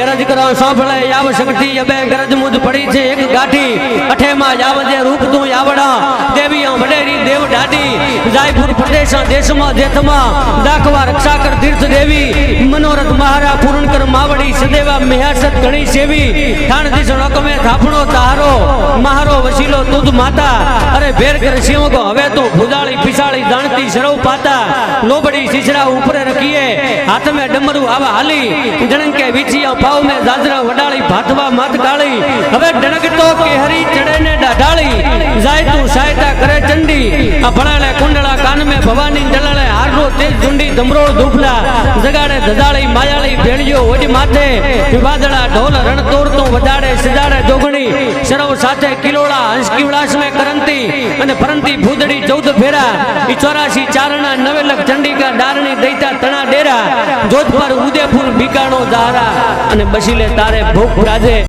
અરજ કરો સાંભળે યાવ શક્તિ અબે ગરજ મુજ પડી છે મહારો વસીલો દૂધ માતા. અરે ભેર કર શિવગો હવે તો ભુજાળી પિસાળી દાણતી સરવ પાતા. લોબડી શીશરા ઉપર રખીએ. હાથ મે ડમરું આવા હાલી. જણકે વિચિયા પાવ મે જાજરા વડાળી ભાતવા માત કાળી હવે ડણક તો કેહરી ચડે ને ડાઢાળી. જાય તું સહાયતા કરે ચંડી. આ ભણાળે કુંડળા કાન મે ભવાની જલાળે હારનો તેજ ઝુંડી ધમરોળ ધૂપલા. જગાડે ધજાળી, માયાળી, ભેળિયો ઓડી માથે. વિવાદળા ઢોલ રણ તોડતું સરવ સાથે કિલોળા હંસ કિવડાસ કરંતી અને ફરંતી ભૂદડી ચૌદ ફેરા ઈ ચોરાશી ચારણા, નવેલક, ચંડીકા, ડારણી, દૈતા, તણા, ડેરા, જોધપર, ઉદયપુર, બીકાણો દારા અને બસીલે તારે ભૂખ રાજે.